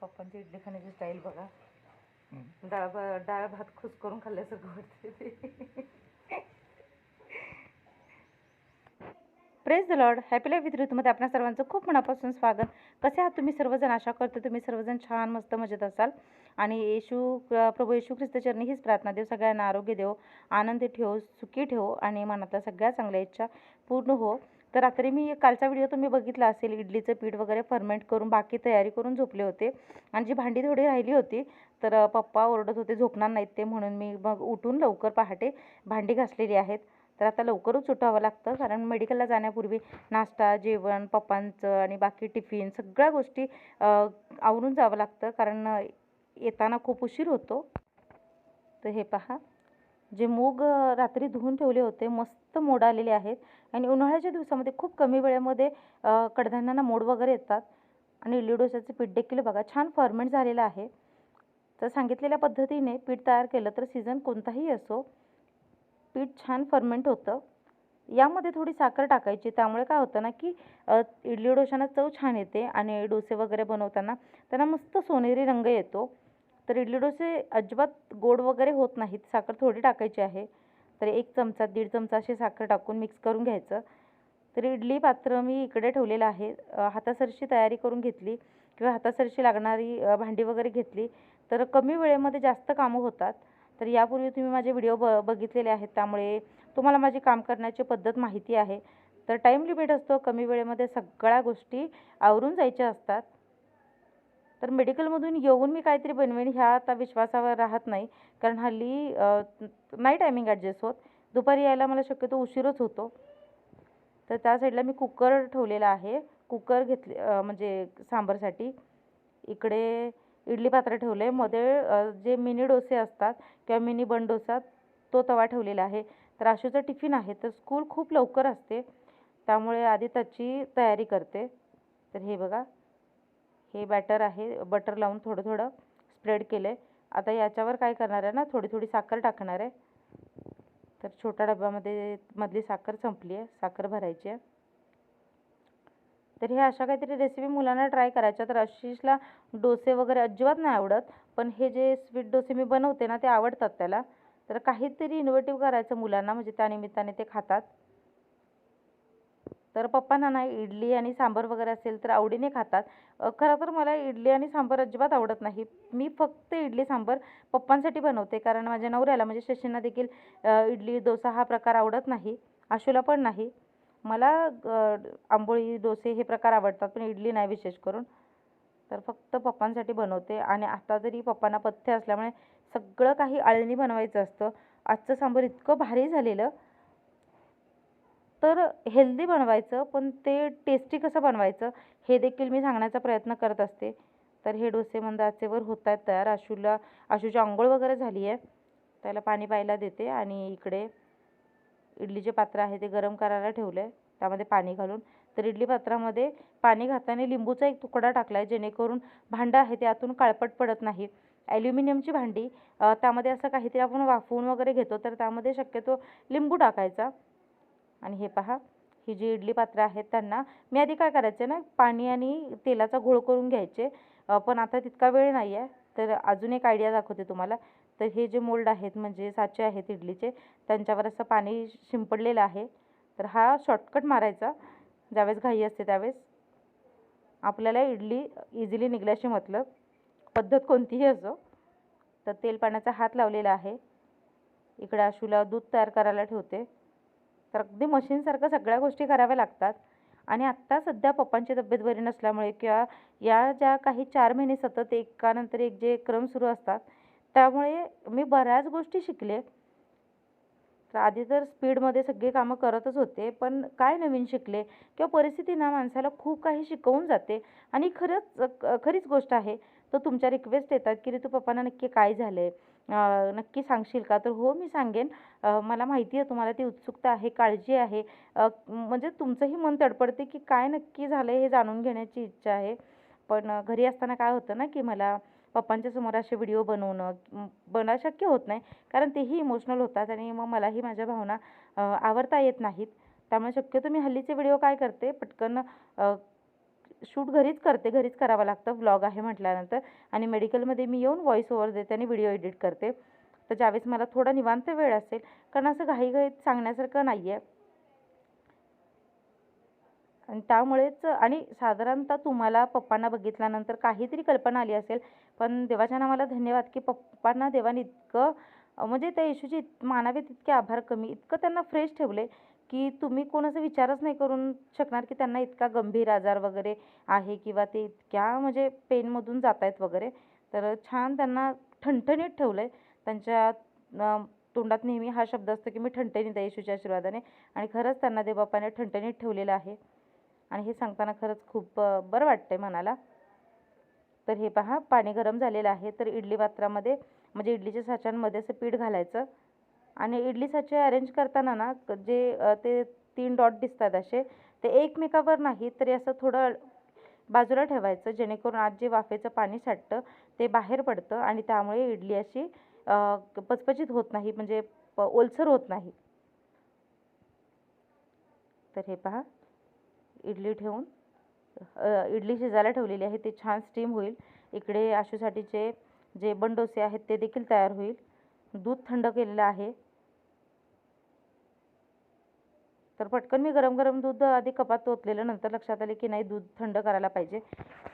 पप्पांची इडली खाण्याची स्टाईल बघा. डाळ भा- डाळ भात खुश करून खाल्ल्यासारखं वाटते ते. Praise the Lord happy life with ऋतूमध्ये आपल्या सर्वांचं खूप मनापासून स्वागत. कसे आहात तुम्ही सर्वजण? आशा करतो तुम्ही सर्वजण छान मस्त मजेत असाल. आणि येशू प्रभू येशू ख्रिस्त चरणी हीच प्रार्थना देव. सगळ्यांना आरोग्य देव आनंदी ठेव सुखी ठेव आणि मनातल्या सगळ्या चांगल्या इच्छा पूर्ण हो. तर रात्री मी कालचा व्हिडिओ तुम्ही बघितला असेल इडलीचं पीठ वगैरे फर्मेंट करून बाकी तयारी करून झोपले होते. आणि जी भांडी थोडी राहिली होती तर पप्पा ओरडत होते झोपणार नाहीत ते म्हणून मी मग उठून लवकर पहाटे भांडी घासलेली आहेत. तर आता लवकरच उठावं लागतं कारण मेडिकलला जाण्यापूर्वी नाश्ता जेवण पप्पांचं आणि बाकी टिफिन सगळ्या गोष्टी आवरून जावं लागतं कारण येताना खूप उशीर होतो. तर हे पहा. जे मूग रात्री धुवून ठेवले होते मस्त मोड आलेले आहेत. आणि उन्हाळ्याच्या दिवसामध्ये खूप कमी वेळेमध्ये कडधान्यांना मोड वगैरे येतात. आणि इडली डोश्याचं पीठ देखील बघा छान फर्मेंट झालेलं आहे. तर सांगितलेल्या पद्धतीने पीठ तयार केलं तर सीझन कोणताही असो पीठ छान फर्मेंट होतं. यामध्ये थोडी साखर टाकायची. त्यामुळे काय होतं ना की इडली डोशांना चव छान येते आणि डोसे वगैरे बनवताना त्यांना मस्त सोनेरी रंग येतो. तर इडली डोसे अजिबात गोड वगैरे होत नाहीत. साखर थोडी टाकायची आहे. तर एक चमचा दीड चमचा असे साखर टाकून मिक्स करून घ्यायचं. तर इडली पात्र मी इकडे ठेवलेलं आहे. हातासरशी तयारी करून घेतली किंवा हातासरशी लागणारी भांडी वगैरे घेतली. तर कमी वेळेमध्ये जास्त कामं होतात. तर यापूर्वी तुम्ही माझे व्हिडिओ ब बघितलेले आहेत. त्यामुळे तुम्हाला माझी काम करण्याची पद्धत माहिती आहे. तर टाईम लिमिट असतो. कमी वेळेमध्ये सगळ्या गोष्टी आवरून जायच्या असतात. तर मेडिकलमधून येऊन मी काहीतरी बनवेन ह्या आता विश्वासावर राहत नाही. कारण हल्ली नाही टायमिंग ॲडजस्ट होत. दुपारी यायला मला शक्यतो उशीरच होतो. तर त्या साईडला मी कुकर ठेवलेला आहे. कुकर घेतले म्हणजे सांबारसाठी. इकडे इडली पात्र ठेवलं आहे मध्ये जे मिनी डोसे असतात किंवा मिनी बन डोसा तो तवा ठेवलेला आहे. तर आशूचं टिफिन आहे. तर स्कूल खूप लवकर असते. त्यामुळे आधी त्याची तयारी करते. तर हे बघा. हे बॅटर आहे बटर लावून थोडं थोडं स्प्रेड केलं आहे आता याच्यावर काय करणार आहे ना थोडी थोडी साखर टाकणार आहे. तर छोट्या डब्यामध्ये मधली साखर संपली आहे साखर भरायची आहे. तर हे अशा काहीतरी रेसिपी मुलांना ट्राय करायच्या. तर आशिषला डोसे वगैरे अजिबात नाही आवडत पण हे जे स्वीट डोसे मी बनवते ना ते आवडतात त्याला. तर काहीतरी इनोव्हेटिव्ह करायचं मुलांना म्हणजे त्यानिमित्ताने ते खातात. तर पप्पांना ना इडली आणि सांबार वगैरे असेल तर आवडीने खातात. खरं तर मला इडली आणि सांबार अजिबात आवडत नाही. मी फक्त इडली सांबार पप्पांसाठी बनवते कारण माझ्या नवऱ्याला म्हणजे शशींना देखील इडली डोसा हा प्रकार आवडत नाही. आशूला पण नाही. मला आंबोळी डोसे हे प्रकार आवडतात पण इडली नाही विशेष करून. तर फक्त पप्पांसाठी बनवते आणि आता तरी पप्पांना पथ्य असल्यामुळे सगळं काही आळणी बनवायचं असतं. आजचं सांबार इतकं भारी झालेलं. तर हेल्दी बनवायचं पण ते टेस्टी कसं बनवायचं हे देखील मी सांगण्याचा प्रयत्न करत असते. तर हे डोसे मंद आचेवर होत आहेत तयार. आशूला आशूची आंघोळ वगैरे झाली आहे. त्याला पाणी प्यायला देते आणि इकडे इडलीचे पात्र आहे ते गरम करायला ठेवलं आहे त्यामध्ये पाणी घालून. तर इडली पात्रामध्ये पाणी घालताना लिंबूचा एक तुकडा टाकला आहे जेणेकरून भांडं आहे ते आतून काळपट पडत नाही. ॲल्युमिनियमची भांडी त्यामध्ये असं काहीतरी आपण वाफवून वगैरे घेतो तर त्यामध्ये शक्यतो लिंबू टाकायचा. आणि हे पहा ही जी इडली पात्रं आहेत त्यांना मी आधी काय करायचे ना पाणी आणि तेलाचा घोळ करून घ्यायचे. पण आता तितका वेळ नाही आहे तर अजून एक आयडिया दाखवते तुम्हाला. तर हे जे मोल्ड आहेत म्हणजे साचे आहेत इडलीचे त्यांच्यावर असं पाणी शिंपडलेलं आहे. तर हा शॉर्टकट मारायचा. ज्यावेळेस घाई असते त्यावेळेस. आपल्याला इडली इझिली निघल्याशी मतलब. पद्धत कोणतीही असो. तर तेल पाण्याचा हात लावलेला आहे. इकडे आशूला दूध तयार करायला ठेवते. तर अगदी मशीनसारखं सगळ्या गोष्टी कराव्या लागतात. आणि आत्ता सध्या पप्पांची तब्येत बरी नसल्यामुळे किंवा या ज्या काही चार महिने सतत एकानंतर एक जे क्रम सुरू असतात त्यामुळे मी बऱ्याच गोष्टी शिकले. तर आधी तर स्पीडमध्ये सगळी कामं करतच होते पण काय नवीन शिकले? किंवा परिस्थिती ना माणसाला खूप काही शिकवून जाते. आणि खरंच खरीच गोष्ट आहे. तर तुमच्या रिक्वेस्ट येतात की रे तू पप्पांना नक्की काय झालं आहे नक्की सांगशील का? तर हो मी सांगेन. मला माहिती आहे तुम्हाला ती उत्सुकता आहे काळजी आहे. म्हणजे तुमचंही मन तडपडते की काय नक्की झालं हे जाणून घेण्याची इच्छा आहे. पण घरी असताना काय होतं ना की मला पप्पांच्या समोर असे व्हिडिओ बनवणं बनणं शक्य होत नाही. कारण तेही इमोशनल होतात आणि मग मलाही माझ्या भावना आवरता येत नाहीत. त्यामुळे शक्यतो मी हल्लीचे व्हिडिओ काय करते? पटकन शूट घरीच करते घरीच करावं लागतं. व्लॉग आहे म्हटल्यानंतर. आणि मेडिकलमध्ये मी येऊन व्हॉईस ओव्हर देते आणि व्हिडिओ एडिट करते. तर ज्यावेळेस मला थोडा निवांत वेळ असेल कारण असं घाईघाईत सांगण्यासारखं नाही आहे आणि त्यामुळेच आणि साधारणतः तुम्हाला पप्पांना बघितल्यानंतर काहीतरी कल्पना आली असेल पण देवाच्या नावाला धन्यवाद की पप्पांना देवाने इतकं म्हणजे त्या येशूचे मानावे तितके आभार कमी इतकं त्यांना फ्रेश ठेवले की तुम्ही कोण असं विचारच नाही करून शकणार की त्यांना इतका गंभीर आजार वगैरे आहे किंवा ते इतक्या म्हणजे पेनमधून जात आहेत वगैरे. तर छान त्यांना ठणठणीत ठेवलं आहे त्यांच्या तोंडात नेहमी हा शब्द असतो की मी ठणठणीत आहे येशूच्या आशीर्वादाने. आणि खरंच त्यांना देवबापाने ठणठणीत ठेवलेलं आहे. आणि हे सांगताना खरंच खूप बरं वाटतंय मनाला. तर हे पहा पाणी गरम झालेलं आहे. तर इडली पात्रामध्ये म्हणजे इडलीच्या साच्यांमध्ये असं पीठ घालायचं. आणि इडली साचे अरेंज करताना ना जे ते तीन डॉट दिसतात असे ते एकमेकावर नाही तरी असं थोडं बाजूला ठेवायचं जेणेकरून आज जे वाफेचं पाणी साठतं ते बाहेर पडतं आणि त्यामुळे इडली अशी पचपचित होत नाही म्हणजे प- ओलसर होत नाही. तर हे पहा इडली ठेवून इडली शिजायला ठेवलेली आहे ते छान स्टीम होईल. इकडे आशूसाठीचे जे बनडोसे आहेत ते देखील तयार होईल. दूध थंड केलेलं आहे. तर पटकन मी गरम गरम दूध आधी कपात ओतलेलं नंतर लक्षात आले की नाही दूध थंड करायला पाहिजे.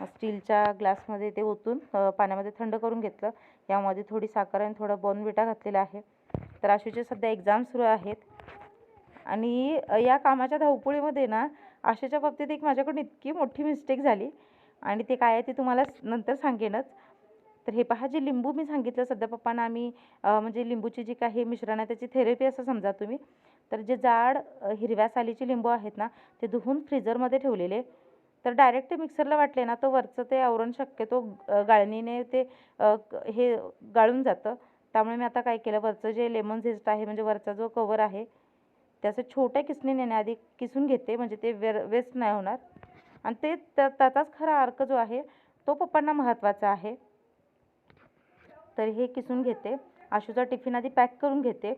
स्टीलच्या ग्लासमध्ये ते ओतून पाण्यामध्ये थंड करून घेतलं. यामध्ये थोडी साखर आणि थोडं बॉर्नविटा घातलेला आहे. तर आशूचे सध्या एक्झाम सुरू आहेत. आणि या कामाच्या धावपळीमध्ये ना आशेच्या बाबतीत एक माझ्याकडून इतकी मोठी मिस्टेक झाली. आणि ते काय आहे ते तुम्हाला नंतर सांगेनच. तर हे पहा जे लिंबू मी सांगितलं सध्या पप्पांना आम्ही म्हणजे लिंबूची जी काही मिश्रण आहे त्याची थेरपी असं समजा तुम्ही. तर जे जाड हिरव्या सालीचे लिंबू आहेत ना ते धुवून फ्रीजरमध्ये ठेवलेले. तर डायरेक्ट ते मिक्सरला वाटले ना तर वरचं ते आवरण शक्यतो गाळणीने ते हे गाळून जातं. त्यामुळे मी आता काय केलं वरचं जे लेमन झेस्ट आहे म्हणजे वरचा जो कवर आहे त्याचं छोट्या किसणी आधी किसून घेते म्हणजे ते वेर वेस्ट नाही होणार. आणि ते त्या- त्याचाच खरा अर्क जो आहे तो पप्पांना महत्त्वाचा आहे. तर हे किसून घेते. आशूचा टिफिन आधी पॅक करून घेते.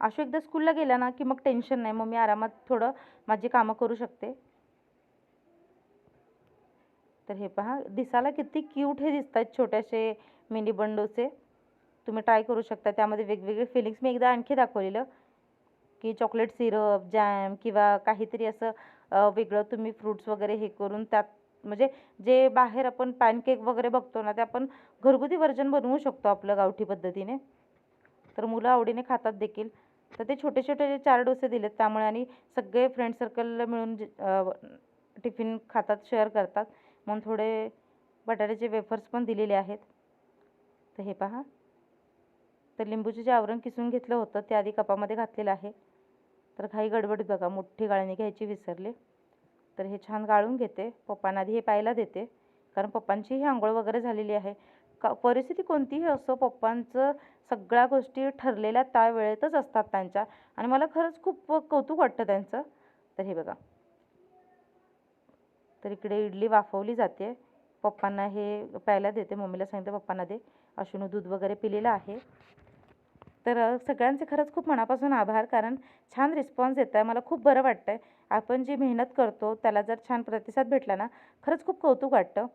अशो एकदा स्कूलला गेला ना की मग टेन्शन नाही. मग मी आरामात थोडं माझी कामं करू शकते. तर हे पहा दिसायला किती क्यूट हे दिसत आहेत छोट्याशे मिनी बंडोचे. तुम्ही ट्राय करू शकता. त्यामध्ये वेगवेगळे फिलिंग्स मी एकदा आणखी दाखवलेलं की चॉकलेट सिरप जॅम किंवा काहीतरी असं वेगळं तुम्ही फ्रूट्स वगैरे हे करून त्यात म्हणजे जे बाहेर आपण पॅनकेक वगैरे बघतो ना ते आपण घरगुती वर्जन बनवू शकतो आपलं गावठी पद्धतीने. तर मुलं आवडीने खातात देखील. तर ते छोटे छोटे जे चार डोसे दिलेत त्यामुळे आणि सगळे फ्रेंड सर्कल मिळून टिफिन खातात शेअर करतात. म्हणून थोडे बटाट्याचे वेफर्स पण दिलेले आहेत. तर हे पहा. तर लिंबूचे जे आवरण किसून घेतलं होतं ते आधी कपामध्ये घातलेलं आहे. तर घाई गडबडीत बघा मोठी गाळणी घ्यायची विसरले. तर हे छान गाळून घेते. पप्पांना आधी हे पाहायला देते. कारण पप्पांचीही आंघोळ वगैरे झालेली आहे. का परिस्थिती कोणतीही असो पप्पांचं सगळ्या गोष्टी ठरलेल्या त्या वेळेतच असतात त्यांच्या. आणि मला खरंच खूप कौतुक वाटतं त्यांचं. तर हे बघा. तर इकडे इडली वाफवली जाते. पप्पांना हे प्यायला देते. मम्मीला सांगितलं पप्पांना दे. अश्विनू दूध वगैरे पिलेलं आहे. तर सगळ्यांचे खरंच खूप मनापासून आभार. कारण छान रिस्पॉन्स येत आहे. मला खूप बरं वाटतं आहे आपण जी मेहनत करतो त्याला जर छान प्रतिसाद भेटला ना खरंच खूप कौतुक वाटतं.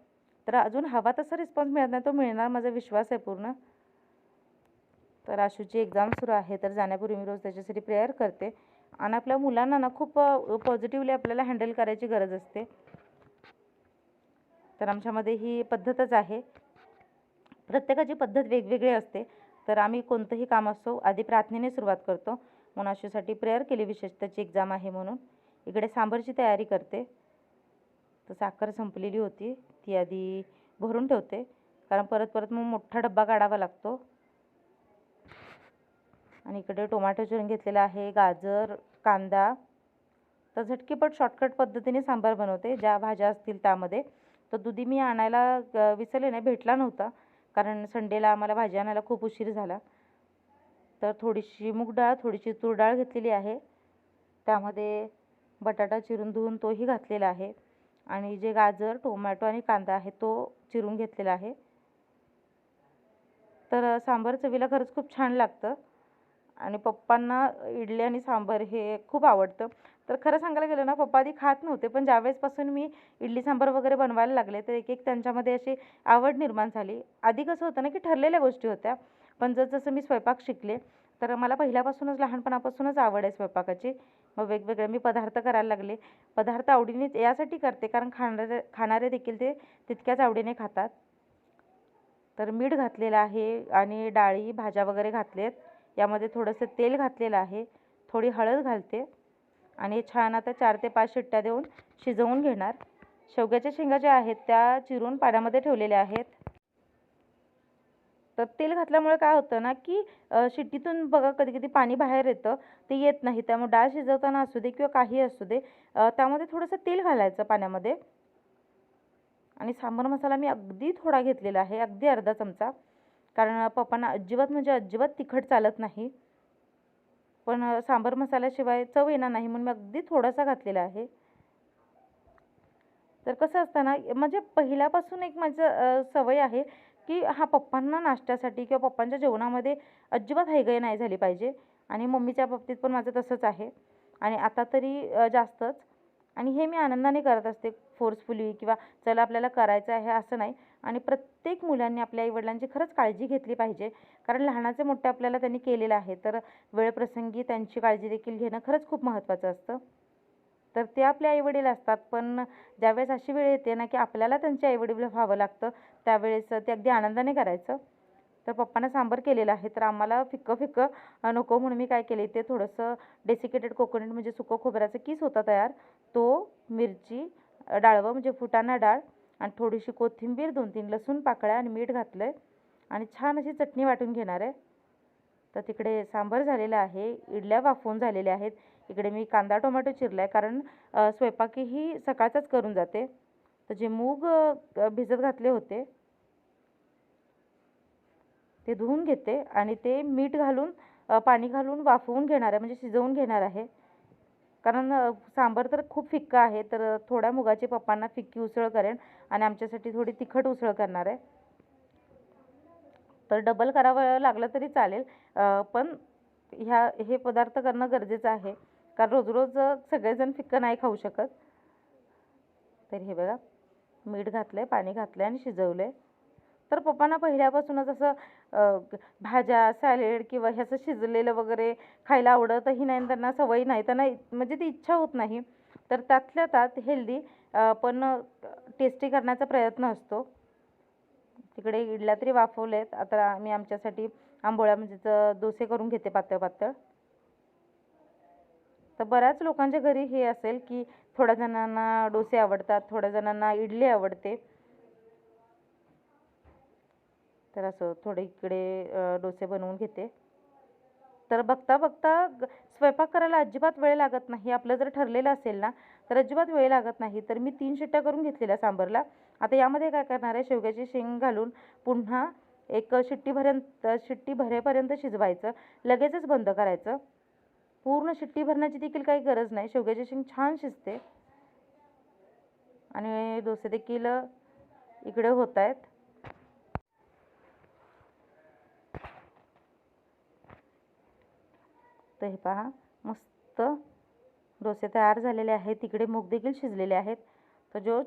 तर अजून हवा तसा रिस्पॉन्स मिळत नाही तो मिळणार माझा विश्वास आहे पूर्ण. तर आशूची एक्झाम सुरू आहे तर जाण्यापूर्वी मी रोज त्याच्यासाठी प्रेयर करते. आणि आपल्या मुलांना ना खूप पॉझिटिव्हली आपल्याला हँडल करायची गरज असते. तर आमच्यामध्ये ही पद्धतच आहे. प्रत्येकाची पद्धत वेगवेगळी असते. तर आम्ही कोणतंही काम असो आधी प्रार्थनेने सुरुवात करतो. म्हणून आशूसाठी प्रेयर केली विशेष त्याची एक्झाम आहे म्हणून. इकडे सांबरची तयारी करते. तर साखर संपलेली होती. ती आधी भरून ठेवते. कारण परत परत मग मोठा डब्बा काढावा लागतो. आणि इकडे टोमॅटो चिरून घेतलेला आहे गाजर कांदा. तर झटकीपट शॉर्टकट पद्धतीने सांबार बनवते. ज्या भाज्या असतील त्यामध्ये. तर दुधी मी आणायला विसरले नाही भेटला नव्हता. कारण संडेला आम्हाला भाजी आणायला खूप उशीर झाला. तर थोडीशी मूग डाळ थोडीशी तूर डाळ घेतलेली आहे. त्यामध्ये बटाटा चिरून धुवून तोही घातलेला आहे. आणि जे गाजर टोमॅटो आणि कांदा आहे तो चिरून घेतलेला आहे. तर सांबार चवीला खरंच खूप छान लागतं. आणि पप्पांना इडली आणि सांबार हे खूप आवडतं. तर खरं सांगायला गेलं ना पप्पा आधी खात नव्हते पण ज्यावेळेसपासून मी इडली सांबार वगैरे बनवायला लागले तर एक एक त्यांच्यामध्ये अशी आवड निर्माण झाली. आधी कसं होतं ना की ठरलेल्या गोष्टी होत्या पण जसजसं मी स्वयंपाक शिकले तर मला पहिल्यापासूनच लहानपणापासूनच आवड आहे स्वयंपाकाची. मग वेगवेगळे मी पदार्थ करायला लागले. पदार्थ आवडीने यासाठी करते कारण खाणारे खाणारे देखील ते तितक्याच आवडीने खातात. तर मीठ घातलेलं आहे आणि डाळी भाज्या वगैरे घातलेत. यामध्ये थोडंसं तेल घातलेलं आहे. थोडी हळद घालते आणि छान आता चार ते पाच शिट्ट्या देऊन शिजवून घेणार. शेवग्याच्या शेंगा ज्या आहेत त्या चिरून पाण्यामध्ये ठेवलेल्या आहेत. तर तेल घातल्यामुळे काय होतं ना की शिट्टीतून बघा कधी कधी पाणी बाहेर येतं ते येत नाही. त्यामुळे डाळ शिजवताना असू दे किंवा काही असू दे त्यामध्ये थोडंसं तेल घालायचं पाण्यामध्ये. आणि सांबार मसाला मी अगदी थोडा घेतलेला आहे अगदी अर्धा चमचा. कारण पप्पांना अजिबात म्हणजे अजिबात तिखट चालत नाही. पण सांबार मसाल्याशिवाय चव येणार नाही म्हणून मी अगदी थोडासा घातलेला आहे. तर कसं असतं ना म्हणजे पहिल्यापासून एक माझं सवय आहे की हा पप्पांना नाश्त्यासाठी किंवा पप्पांच्या जेवणामध्ये अजिबात हैगय नाही झाली पाहिजे. आणि मम्मीच्या बाबतीत पण माझं तसंच आहे. आणि आता तरी जास्तच. आणि हे मी आनंदाने करत असते फोर्सफुली किंवा चला आपल्याला करायचं आहे असं नाही. आणि प्रत्येक मुलांनी आपल्या आईवडिलांची खरंच काळजी घेतली पाहिजे. कारण लहानाचे मोठे आपल्याला त्यांनी केलेलं आहे. तर वेळप्रसंगी त्यांची काळजी देखील घेणं खरंच खूप महत्त्वाचं असतं. तर ते आपले आईवडील असतात. पण ज्यावेळेस अशी वेळ येते ना की आपल्याला त्यांचे आईवडील व्हावं लागतं त्यावेळेस ते अगदी आनंदाने करायचं. तर पप्पांना सांबार केलेलं आहे. तर आम्हाला फिक्कं फिक्कं नको म्हणून मी काय केले ते थोडंसं डेसिकेटेड कोकोनट म्हणजे सुकं खोबऱ्याचं किस होता तयार. तो मिरची डाळवं म्हणजे फुटाणा डाळ आणि थोडीशी कोथिंबीर दोन तीन लसूण पाकळ्या आणि मीठ घातलं आहे आणि छान अशी चटणी वाटून घेणार आहे. तर तिकडे सांबार झालेलं आहे इडल्या वाफवून झालेल्या आहेत. इकडे मी कांदा टोमॅटो चिरला आहे कारण स्वयंपाकीही सकाळचाच करून जाते. तर जे मूग भिजत घातले होते ते धुवून घेते आणि ते मीठ घालून पाणी घालून वाफवून घेणार आहे म्हणजे शिजवून घेणार आहे. कारण सांबार तर खूप फिक्का आहे तर थोड्या मुगाची पप्पांना फिक्की उसळ करेन आणि आमच्यासाठी थोडी तिखट उसळ करणार आहे. तर डबल करावं लागलं तरी चालेल पण ह्या हे पदार्थ करणं गरजेचं आहे. कारण रोज रोज सगळेजण फिक्कं नाही खाऊ शकत. तर हे बघा मीठ घातलं आहे पाणी घातलं आहे आणि शिजवलं आहे तर पप्पांना पहिल्यापासूनच असं भाज्या सॅलेड किंवा ह्याचं शिजलेलं वगैरे खायला आवडतही नाही त्यांना सवय नाही. त्यांना म्हणजे ती इच्छा होत नाही. तर त्यातल्या त्यात हेल्दी पण टेस्टी करण्याचा प्रयत्न असतो. तिकडे इडल्या तरी वाफवलेत. आता मी आमच्यासाठी आंबोळ्या म्हणजे डोसे करून घेते पातळ पातळ. तर बऱ्याच लोकांच्या घरी हे असेल की थोड्या जणांना डोसे आवडतात थोड्या जणांना इडली आवडते. तर असं थोडे इकडे डोसे बनवून घेते. तर बघता बघता स्वयंपाक करायला अजिबात वेळ लागत नाही. आपलं जर ठरलेलं असेल ना तर अजिबात वेळ लागत नाही. तर मी तीन शिट्ट्या करून घेतलेल्या सांबरला. आता यामध्ये काय करणार आहे शेवग्याची शेंग घालून पुन्हा एक शिट्टीपर्यंत शिट्टी भरेपर्यंत शिजवायचं. लगेचच बंद करायचं. पूर्ण शिट्टी भरण्याची देखील काही गरज नाही. शेवग्याची शेंग छान शिजते. आणि डोसे देखील इकडे होत आहेत. तर हे पहा मस्त डोसे तयार झालेले आहेत. तिकडे मूग देखील शिजलेले आहेत. तर जो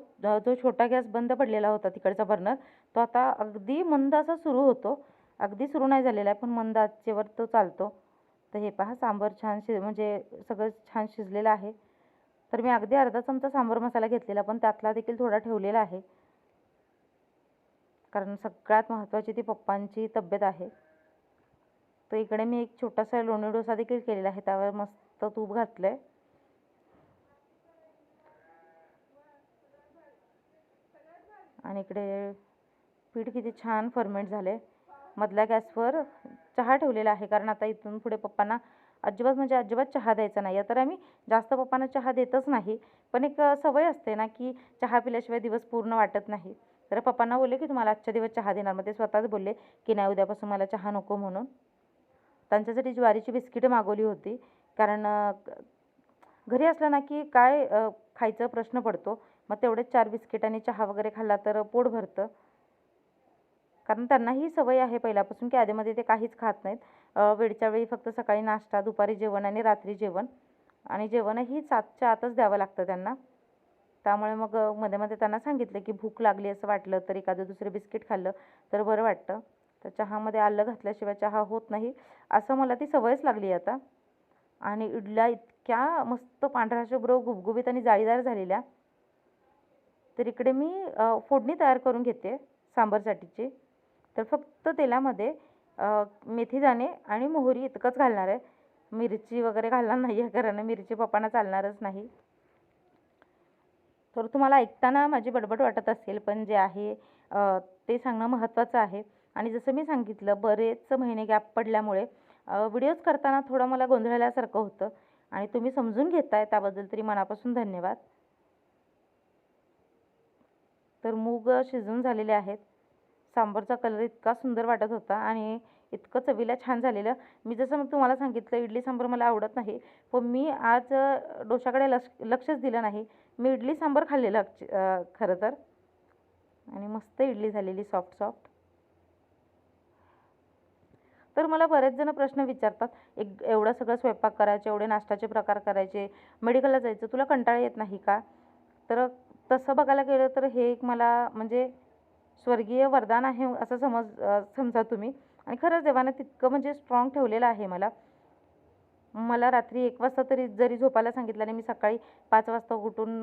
जो छोटा गॅस बंद पडलेला होता तिकडचा बर्नर तो आता अगदी मंद असा सुरू होतो. अगदी सुरू नाही झालेला आहे पण मंद आचेवर तो चालतो. तर हे पहा सांबर छान शि म्हणजे सगळं छान शिजलेलं आहे. तर मी अगदी अर्धा चमचा सांबर मसाला घेतलेला पण त्यातला देखील थोडा ठेवलेला आहे. कारण सगळ्यात महत्त्वाची ती पप्पांची तब्येत आहे. तर इकडे मी एक छोटासा लोणी डोसा देखील केलेला आहे त्यावर मस्त तूप घातलं आहे आणि इकडे पीठ किती छान फर्मेंट झाले मधल्या गॅसवर चहा ठेवलेला आहे. कारण आता इथून पुढे पप्पांना अजिबात म्हणजे अजिबात चहा द्यायचा नाही. तर आम्ही जास्त पप्पांना चहा देतच नाही. पण एक सवय असते ना की चहा पिल्याशिवाय दिवस पूर्ण वाटत नाही. तर पप्पांना बोलले की तुम्हाला आजच्या दिवस चहा देणार. मग ते स्वतःच बोलले की नाही उद्यापासून मला चहा नको म्हणून. त्यांच्यासाठी ज्वारीची बिस्किटं मागवली होती. कारण घरी असलं ना की काय खायचं प्रश्न पडतो. मग तेवढेच चार बिस्किट आणि चहा वगैरे खाल्ला तर पोट भरतं. कारण त्यांनाही सवय आहे पहिल्यापासून की आधीमध्ये ते काहीच खात नाहीत. वेळच्या वेळी फक्त सकाळी नाश्ता दुपारी जेवण आणि रात्री जेवण. आणि जेवणही सातच्या आतच द्यावं लागतं त्यांना. त्यामुळे मग मध्ये मध्ये त्यांना सांगितलं की भूक लागली असं वाटलं तर एखादं दुसरं बिस्किट खाल्लं तर बरं वाटतं. तर चहामध्ये आलं घातल्याशिवाय चहा होत नाही. असं मला ती सवयच लागली आता. आणि इडल्या इतक्या मस्त पांढऱ्या शुभ्र गुबगुबीत आणि जाळीदार झालेल्या. तर इकडे मी फोडणी तयार करून घेते सांबारसाठीची तर फक्त तेलामध्ये मेथी मेथीदाणे आणि मोहरी इतकंच घालणार आहे. मिरची वगैरे घालणार नाही आहे कारण मिरची पप्पांना चालणारच नाही. तर तुम्हाला ऐकताना माझी बडबड वाटत असेल पण जे आहे ते सांगणं महत्त्वाचं आहे. आणि जसं मी सांगितलं बरेच महिने गॅप पडल्यामुळे व्हिडिओज करताना थोडं मला गोंधळल्यासारखं होतं. आणि तुम्ही समजून घेताय त्याबद्दल तरी मनापासून धन्यवाद. तर मूग शिजून झालेले आहेत. सांबारचा कलर इतका सुंदर वाटत होता आणि इतकं चवीला छान झालेलं. मी जसं मग तुम्हाला सांगितलं इडली सांबार मला आवडत नाही. पण मी आज डोशाकडे लक्ष लक्षच दिलं नाही. मी इडली सांबार खाल्लेलं खरं तर. आणि मस्त इडली झालेली सॉफ्ट सॉफ्ट तर मला बरेच जण प्रश्न विचारतात एक एवढं सगळं स्वयंपाक करायचे एवढे नाश्ताचे प्रकार करायचे मेडिकलला जायचं तुला कंटाळा येत नाही का? तर तसं बघायला गेलं तर हे एक मला म्हणजे स्वर्गीय वरदान आहे असं समज समजा तुम्ही. आणि खरंच देवानं तितकं म्हणजे स्ट्रॉंग ठेवलेलं आहे मला. मला रात्री एक वाजता तरी जरी झोपायला सांगितलं आणि मी सकाळी पाच वाजता उठून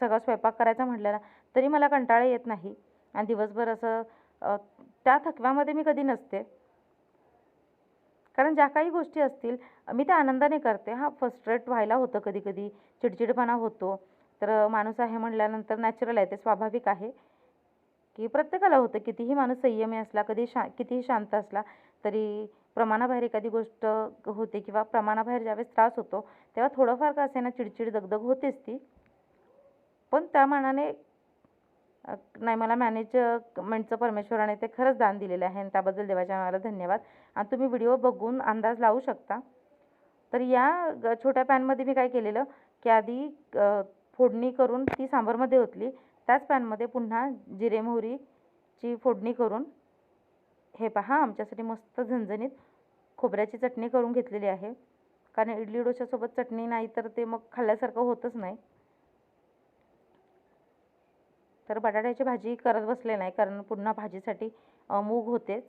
सगळा स्वयंपाक करायचा म्हटलं ना तरी मला कंटाळा येत नाही. आणि दिवसभर असं त्या थकव्यामध्ये मी कधी नसते. कारण ज्या काही गोष्टी असतील मी त्या आनंदाने करते. हा फस्ट्रेट व्हायला होतं कधी कधी. चिडचिडपणा होतो. तर माणूस आहे म्हटल्यानंतर नॅचरल आहे ते स्वाभाविक आहे. की प्रत्येकाला होतं कितीही माणूस संयमी असला कधी शा कितीही शांत असला तरी प्रमाणाबाहेर एखादी गोष्ट होते किंवा प्रमाणाबाहेर ज्यावेळेस त्रास होतो तेव्हा थोडंफार का असेना चिडचिड दगदग होतेच ती. पण त्या मानाने नाही मला मॅनेजमेंटचं परमेश्वराने ते खरंच दान दिलेलं आहे. आणि त्याबद्दल देवाच्या नावाला धन्यवाद. आणि तुम्ही व्हिडिओ बघून अंदाज लावू शकता. तर या ग- छोट्या पॅनमध्ये मी काय केलेलं की आधी फोडणी करून ती सांबरमध्ये ओतली. त्याच पॅनमध्ये पुन्हा जिरे मोहरीची फोडणी करून हे पहा आमच्यासाठी मस्त झणझणीत खोबऱ्याची चटणी करून घेतलेली आहे. कारण इडली डोशासोबत चटणी नाही तर ते मग खाल्ल्यासारखं होतच नाही. तर बटाट्याची भाजी करत बसले नाही कारण पुन्हा भाजीसाठी मूग होतेच.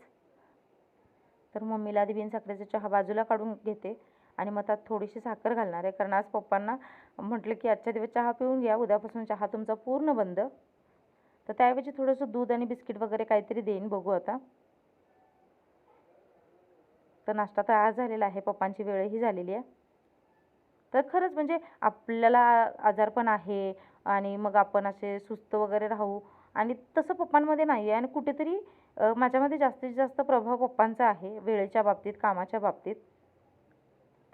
तर मम्मीला आधी बिन साखरेचा चहा बाजूला काढून घेते. आणि मग त्यात थोडीशी साखर घालणार आहे. कारण आज पप्पांना म्हटलं की आजच्या दिवस चहा पिऊन घ्या उद्यापासून चहा तुमचा पूर्ण बंद. तर त्याऐवजी थोडंसं दूध आणि बिस्किट वगैरे काहीतरी देईन बघू आता. तर नाश्ता तर आज झालेला आहे पप्पांची वेळही झालेली आहे. तर खरंच म्हणजे आपल्याला आजारपण आहे आणि मग आपण असे सुस्त वगैरे राहू. आणि तसं पप्पांमध्ये नाही आहे आणि कुठेतरी माझ्यामध्ये जास्तीत जास्त प्रभाव पप्पांचा आहे वेळेच्या बाबतीत कामाच्या बाबतीत.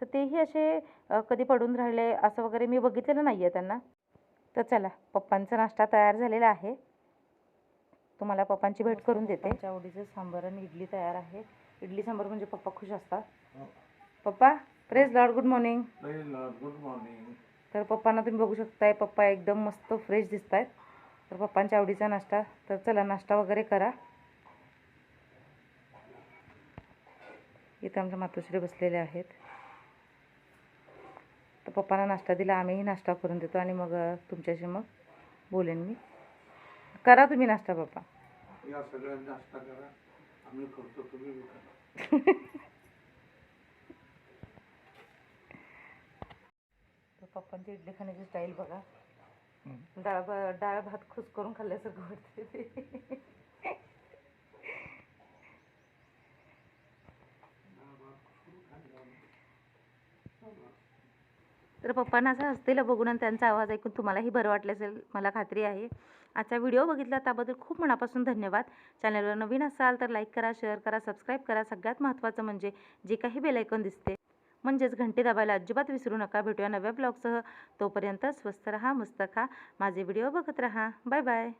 तर तेही असे अ, कधी पडून राहिले असं वगैरे मी बघितलेलं नाही आहे त्यांना. तर चला पप्पांचा नाश्ता तयार झालेला आहे. तुम्हाला पप्पांची भेट करून देते. आवडीचं सांबार आणि इडली तयार आहे. इडली सांबार म्हणजे पप्पा खुश असतात. पप्पा praise Lord good morning. Good morning. तर पप्पांना तुम्ही बघू शकताय पप्पा एकदम मस्त फ्रेश दिसत आहेत तर पप्पांच्या आवडीचा नाश्ता तर चला नाश्ता वगैरे करा. इथं आमच्या मातोश्री बसलेले आहेत. तर पप्पांना नाश्ता दिला आम्हीही नाश्ता करून देतो आणि मग तुमच्याशी मग बोलेन मी. करा तुम्ही नाश्ता पप्पा. या सगळ्यांना नाश्ता करा. आम्ही करतो तुम्ही बी करा. तर पप्पांची इडली खाण्याची स्टाईल बघा. डाळ भा डाळ भात खुस करून खाल्ल्यासारखं वाटते ते. तर पप्पांना असं असतील बघून आणि त्यांचा आवाज ऐकून तुम्हालाही बरं वाटलं असेल मला खात्री आहे. आजचा व्हिडिओ बघितला त्याबद्दल खूप मनापासून धन्यवाद. चॅनलवर नवीन असाल तर लाईक करा शेअर करा सबस्क्राईब करा. सगळ्यात महत्त्वाचं म्हणजे जे काही बेलायकॉन दिसते म्हणजेच घंटे दाबायला अजिबात विसरू नका. भेटूया नव्या ब्लॉगसह. तोपर्यंत स्वस्त रहा मस्त खा. माझे व्हिडिओ बघत रहा. Bye bye.